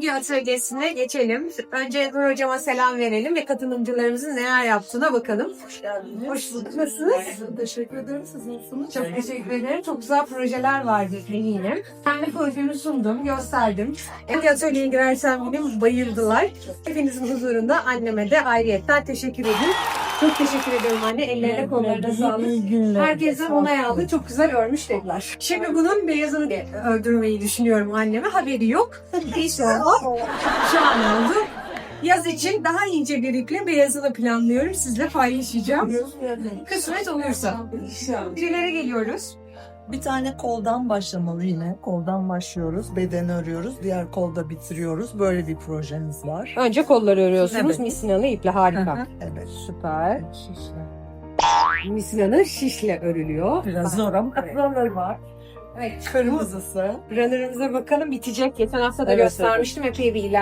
örgü atölyesine geçelim. Önce Nur Hocam'a selam verelim ve katılımcılarımızın neler yaptığına bakalım. Hoş geldiniz. Hoş bulduk. Nasılsınız? Teşekkür ederim. Siz nasılsınız? Çok teşekkür ederim. Çok güzel projeler vardı eminim. Ben de projemi sundum, gösterdim. Örgü atölyeye girersem benim bayıldılar. Hepinizin huzurunda anneme de ayrıyetten teşekkür edeyim. Çok teşekkür ederim anne. Ellerine kollarına sağlık. Herkesten onay aldı. Çok güzel örmüş dediler. Şimdi bunun beyazını öldürmeyi düşünüyorum anneme. Haberi yok. İnşallah şu an oldu. Yaz için daha ince bir iple beyazını planlıyorum. Sizle paylaşacağım. Kısmet olursa. Birilere geliyoruz. Bir tane koldan başlamalı yine. Koldan başlıyoruz. Bedeni örüyoruz. Diğer kolda bitiriyoruz. Böyle bir projemiz var. Önce kolları örüyorsunuz. Evet. Misinalı iple harika. evet. Süper. Şişle. Misinalı şişle örülüyor. Biraz zor ama buraları var. Evet. Kırmızısı. Runner'ımıza bakalım bitecek. Geçen hafta da Evet, göstermiştim. Epey bir ilerlemiş.